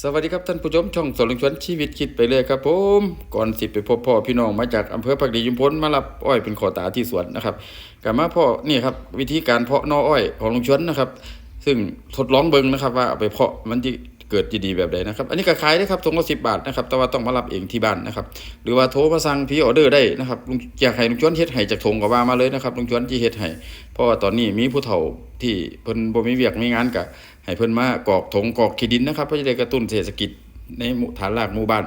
สวัสดีครับท่านผู้ชมช่องสลุงชวนชีวิตคิดไปเลยครับผมก่อนสิไปพบพ่อพี่น้องมาจากอำเภอพักดียุมพลมารับอ้อยเป็นขอตาที่สวนนะครับกลับมาพ่อนี่ครับวิธีการเพาะนออ้อยของลุงชวนนะครับ ซึ่งทดลองเบิ่งนะครับว่าเอาไปเพาะมันจะ เกิดดีแบบใดนะครับ อันนี้ก็ขายได้ครับถุงละสิบบาทนะครับ แต่ว่าต้องมารับเองที่บ้านนะครับ หรือว่าโทรมาสั่งพีออเดอร์ได้นะครับลุงอยากให้ลุงชวนเฮ็ดให้จากถงก็ว่ามาเลยนะครับลุงชวนที่เฮ็ดให้เพราะว่าตอนนี้มีผู้เฒ่าที่เพิ่นบ่มีเวียกมีงานก็ให้เพิ่นมากอกถงกอกขี้ดินนะครับเพื่อจะได้กระตุ้นเศรษฐกิจในหมู่ฐานรากหมู่บ้าน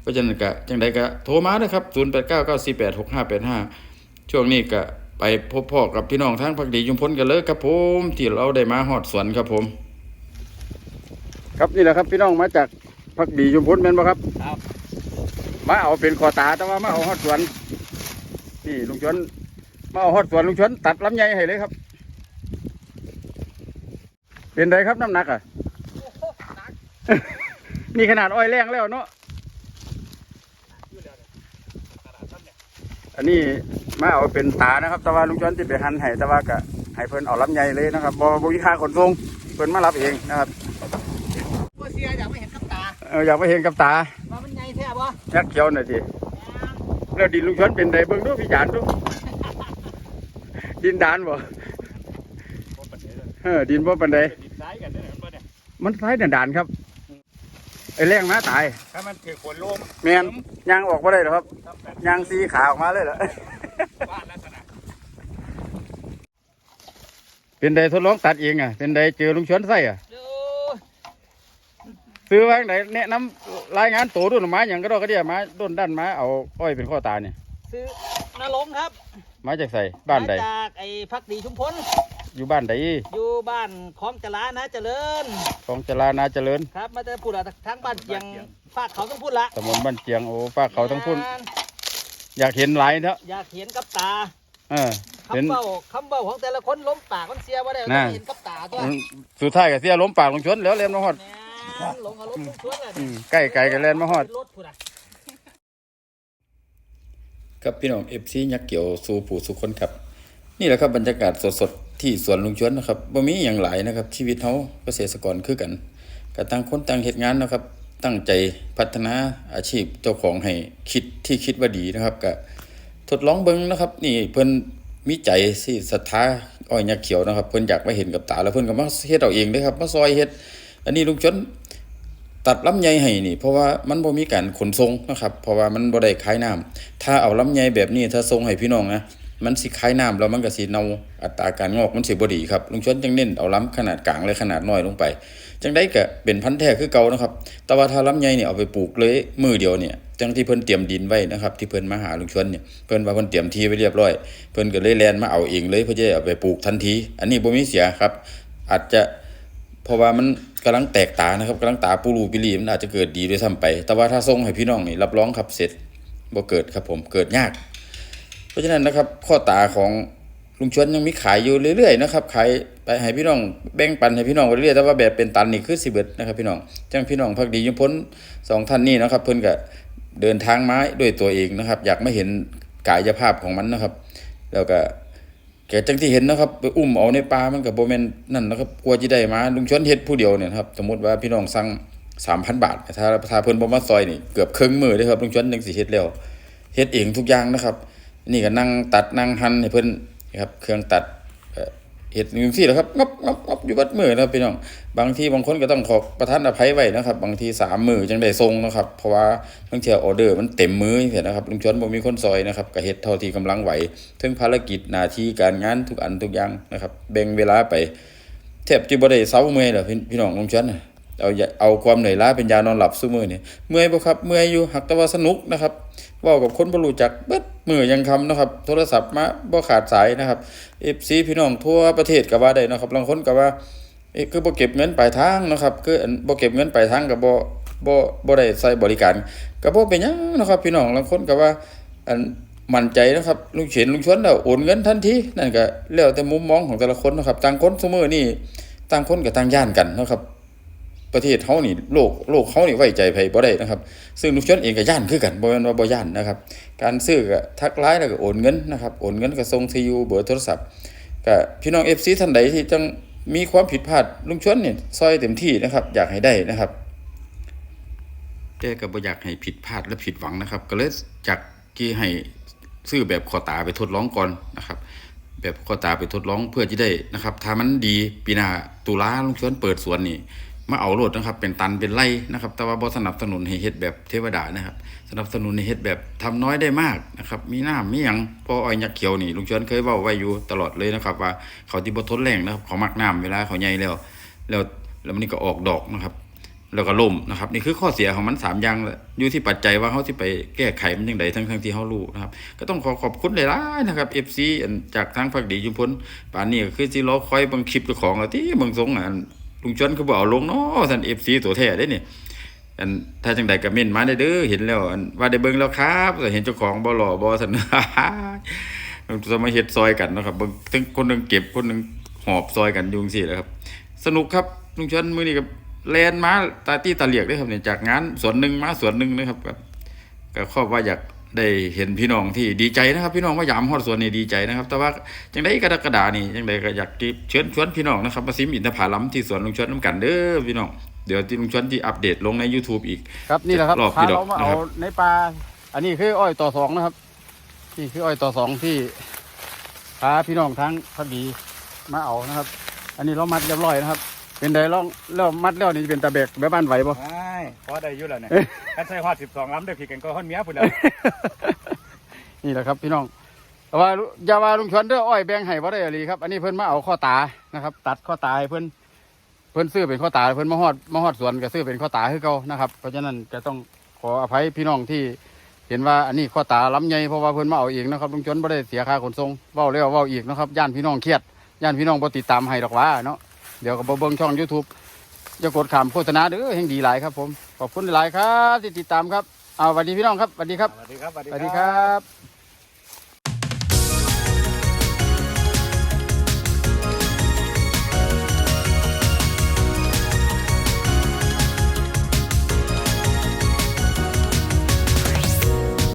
เพราะฉะนั้นก็จังใดก็โทรมานะครับ0899486585ช่วงนี้ก็ไปพบพ่อกับพี่น้องทางพักดียุมพลกันเลยครับผม ที่เราได้มาฮอดสวนครับผม ครับนี่แหละครับพี่น้องมาจากพักดียุมพลแม่นบ่ครับ ครับ มาเอาเป็นคอตาแต่ว่ามาเอาฮอดสวนนี่ลุงชวนมาเอาฮอดสวนลุงชวนตัดลำไยให้เลยครับ เป็นไดครับน้ำหนักอะ นี่ขนาดอ้อยแรงแล้วเนาะอันนี้มาเอาเป็นตานะครับ แต่ว่าลุงชวนที่ไปหั่นให้แต่ว่าก็ให้เพิ่นเอาลำไยเลยนะครับบ่บ่มีค่าขนส่งเพิ่นมารับเองนะครับว่า เสียอยากไม่เห็นกับตาเอออยากไปเห็นกับตาว่ามันใหญ่แท้บ่ยักษ์เขียวหน่อยสิแล้วดินลุงชวนเป็นไดเบิ่งดูพี่จานดูดินดานบ่เออดินบ่ปันใดดินซ้ายกันได้เหมือนเนี่ยมันคล้ายด่านๆครับไอ้แรงมาตายถ้ามันเกิดฝนลมแมนยางออกมาได้หรอครับทำแบบยางสีขาออกมาเลยเหรอบ้านลักษณะเป็นไดทดลองตัดเองอะเป็นไดเจอลุงชวนใส่อะดู ซื้อไว้ไหนแนะนำรายงานตัวด้วยหน่อไม้อย่างก็ดอกกระเดียไม้ต้นด้านไม้เอาอ้อยเป็นข้อตาเนี่ยซื้อนรงค์ครับมาจากใส่บ้านใดมจากไอ้พักดีชุมพลอยู่บ้านใดอยู่บ้านคลองจลานะเจริญของจรานาเจริญครับมาจะพูดอะทางบ้านเจียงฝากเขาต้องพูดละตำบลบ้านเจียงโอ้ฝากเขาทั้งพุ่นแม่นอยากเห็นหลายเนาะอยากเห็นกับตาเออเห็นคำเบ้าคำเบ้าของแต่ละคนล้มปากมันเสียว่าได้น่ะเห็นกับตาตัวอืมสุดท้ายก็เสียล้มปากลุงชวนแล้วเล่นมาฮอดแม่น หลงอารมณ์ทุกชวนเลยอืมใกล้ไกลกันเล่นมาฮอด รถพูดอะครับพี่น้องเอฟซียักษ์เกี่ยวสู่ผู้สุคนครับ นี่แหละครับบรรยากาศสดๆ ที่สวนลุงชวนนะครับบ่มีอย่างหลายนะครับ ชีวิตเฮาเกษตรกรคือกันก็ต่างคนต่างเฮ็ดงานนะครับ ตั้งใจพัฒนาอาชีพเจ้าของให้คิดที่คิดว่าดีนะครับก็ทดลองเบิ่งนะครับ นี่เพิ่นมีใจสิศรัทธาอ้อยยักษ์เขียวนะครับ เพิ่นอยากมาเห็นกับตาแล้วเพิ่นก็มาเฮ็ดเอาเองเด้อครับมาซอยเฮ็ด อันนี้ลุงชนตัดลำไยให้นี่ เพราะว่ามันบ่มีการขนส่งนะครับเพราะว่ามันบ่ได้ขายน้ำถ้าเอาลำไยแบบนี้ถ้าส่งให้พี่น้องนะมันสิขายน้ำแล้วมันก็สิเน่าอัตราการงอกมันสิบ่ดีครับลุงชนจึงเน้นเอาลำขนาดกลางและขนาดน้อยลงไป จังได้ก็เป็นพันธุ์แท้คือเก่านะครับ แต่ว่าถ้าลำไยเนี่ยเอาไปปลูกเลยมือเดียวเนี่ยจังที่เพิ่นเตรียมดินไว้นะครับที่เพิ่นมาหาลุงชนเนี่ยเพิ่นว่าเพิ่นเตรียมที่ไว้เรียบร้อย เพิ่นก็เลยแลนมาเอาเองเลยเพื่อจะเอาไปปลูกทันที อันนี้บ่มีเสียครับ อาจจะ เพราะว่ามันกำลังแตกตานะครับกำลังตาปูรูปิลีมันอาจจะเกิดดีด้วยซ้ำไป แต่ว่าถ้าส่งให้พี่น้องนี่รับรองครับเสร็จบ่เกิดครับผมเกิดยาก เพราะฉะนั้นนะครับ ข้อตาของลุงชวนยังมีขายอยู่เรื่อยๆนะครับขายไปให้พี่น้องแบ่งปันให้พี่น้องไปเรื่อยแต่ว่าแบบเป็นตันนี่คือสิเบิดนะครับ พี่น้องจังพี่น้องพักดียุมพ้นสองท่านนี่นะครับเพิ่นก็เดินทางไมาด้วยตัวเองนะครับ อยากไม่เห็นกายภาพของมันนะครับ แล้วก็ แกจังที่เห็นนะครับ ไปอุ้มเอาในปลามันกับโบแมนนั่นนะครับกลัวจะได้มาลุงชวนเฮ็ดผู้เดียวเนี่ยครับสมมติว่าพี่น้องสั่งสามพันบาทถ้าถ้าเพิ่นบ่มาซอยนี่เกือบครึ่งมือเลยครับลุงชวนจังสิเฮ็ดแล้วเฮ็ดเองทุกอย่างนะครับ นี่ก็นั่งตัดนั่งหั่นให้เพิ่นนครับเครื่องตัด เอ่อเฮ็ดจังซี่แหละครับงับงับงับอยู่บัดมือนะครับพี่น้องบางทีบางคนก็ต้องขอประทานอภัยไว้นะครับ บางทีสามมือจังได้ทรงนะครับ เพราะว่าบางเที่ยออเดอร์มันเต็มมือเห็นนะครับลุงชวนบ่มีคนซอยนะครับก็เห็ดเท่าที่กำลังไหวถึงภารกิจหน้าที่การงานทุกอันทุกอย่างนะครับ แบ่งเวลาไปแทบจะบ่ได้เซาเมื่อยหรอพี่น้องลุงชวนนะ เอาเอาความเหนื่อยล้าเป็นยานอนหลับซุมื้อนี่เมื่อยบ่ครับเมื่อยอยู่หักแต่ว่าสนุกนะครับว้ากับคนบรู้จักเบิดมือยังคำนะครับ โทรศัพท์มาบ่ขาดสายนะครับ FC พี่น้องทั่วประเทศก็ว่าได้นะครับบางคนก็ว่าเอ๊ะคือบ่เก็บเงินปลายทางนะครับ คือบ่เก็บเงินปลายทางก็บ่บ่บ่ได้ใช้บริการก็บ่เป็นยังนะครับ พี่น้องบางคนก็ว่าอันมั่นใจนะครับลุงเฉียนลุงชวนแล้วโอนเงินทันทีนั่นก็แล้วแต่มุมมองของแต่ละคนนะครับต่างคนซุมื้อนี่ต่างคนก็ต่างย่านกันนะครับ ประเทศเฮานี่โลกโลกเฮานี่ไว้ใจไผบ่ได้นะครับ ซึ่งลุงชนเองก็ย่านคือกันบ่แม่นว่าบ่ย่านนะครับ การซื้อก็ทักไลน์แล้วก็โอนเงินนะครับโอนเงินก็ส่งที่อยู่เบอร์โทรศัพท์ก็พี่น้อง FC ท่านใดที่จังมีความผิดพลาดลุงชวนนี่ยซอยเต็มที่นะครับ อยากให้ได้นะครับแต่ก็บ่อยากให้ผิดพลาดและผิดหวังนะครับ ก็เลยจากที่ให้ซื้อแบบขอตาไปทดลองก่อนนะครับ แบบขอตาไปทดลองเพื่อที่ได้นะครับ ถ้ามันดีปีหน้าตุลาลุงชนเปิดสวนนี่ มาเอาโลดนะครับ เป็นตันเป็นไร่นะครับ แต่ว่าบสนับสนุนให้เฮ็ดแบบเทวดานะครับ สนับสนุนให้เฮ็ดแบบทำน้อยได้มากนะครับ มีหน้ำมีหยังพออ้อยยักษ์เขียวนี่ลุงชวนเคยเว้าไว้อยู่ตลอดเลยนะครับ ว่าเขาที่บ่ทนแรงนะครับเขามักน้ำเวลาเขาใหญ่แล้ว แล้วแล้วมันนี่ก็ออกดอกนะครับ แล้วก็ล่มนะครับ นี่คือข้อเสียของมันสามอย่างแหละอยู่ที่ปัจจัยว่าเขาที่ไปแก้ไขมันยังไงทั้งทั้งที่เขารู้นะครับ ก็ต้องขอขอบคุณหลายๆนะครับ FC จากทางพักดีจุมพลป่านนี้ก็คือสิรอคอยเบางคลิปเจ้าของแล้วที่เบางทรงอะ ลุงชวนเขาบอกเอาลงเนาะท่าน FC ตัวแท้เด้นี่อันถ้าจังใดก็เม่นมาได้เด้อเห็นแล้วอันว่าได้เบิ่งแล้วครับแต่เห็นเจ้าของบ่หล่อบ่ซั่นเราจะมาเฮ็ดซอยกันนะครับเบิ่งทั้งคนหนึงเก็บคนหนึงหอบซอยกันยุงสิแหละครับ สนุกครับลุงชวนมื้อนี้กับแลนมาตาตี้ตาเหลียกได้ครับเนี่ยจากงานสวนหนึ่งมาสวนหนึ่งนะครับก็ก็ครอบว่าอยาก ได้เห็นพี่น้องที่ดีใจนะครับ พี่น้องมายามฮอดสวนนี่ดีใจนะครับ แต่ว่าจังไดกระดกกระดานี่จังไดก็อยากที่เชิญชวนพี่น้องนะครับมาซิมอินทผลัมที่สวนลุงชวนน้ำกันเด้อพี่น้องเดี๋ยวที่ลุงชวนที่อัปเดตลงใน YouTube อีกครับนี่แหละครับรอบพาพี่ดอกเรามานะเอาครับในปลาอันนี้คืออ้อยต่อสองนะครับนี่คืออ้อยต่อสองที่พาพี่น้องทั้งพอดีมาเอานะครับ อันนี้เรามัดเรียบร้อยนะครับ เป็นไดร่องแล้วมัดแล้วนี่เป็นตะเบกแบบบ้านไหวบ่ ใช่พอได้อยู่แล้วเนี่ยเอ๊ะกันใส่ฮอดสิบสองล้ำได้ผิดกันก็ฮอดเมียพุ่นแล้วนี่แหละครับพี่น้องแต่ว่าอย่าว่าลุงชวนเด้ออ้อยแบ่งให้บ่ได้อะไรครับ อันนี้เพิ่นมาเอาข้อตานะครับ ตัดข้อตาให้เพิ่นเพิ่นซื้อเป็นข้อตาเพิ่นมาฮอดมาฮอดสวนก็ซื้อเป็นข้อตาคือเก่านะครับเพราะฉะนั้นจะต้องขออภัยพี่น้องที่เห็นว่าอันนี้ข้อตาล้ำใหญ่เพราะว่าเพิ่นมาเอาเองนะครับลุงชนบ่ได้เสียค่าขนส่งเว้าแล้วเว้าอีกนะครับย่านพี่น้องเครียดย่านพี่น้องบ่ติดตามให้ดอกว่าเนาะเดี๋ยวก็บ่เบิ่งช่อง YouTube อย่ากดขามโฆษณาเด้อแห่งดีหลายครับผม ขอบคุณหลายครับที่ติดตามครับ เอาสวัสดีพี่น้องครับสวัสดีครับ สวัสดีครับ สวัสดีครับ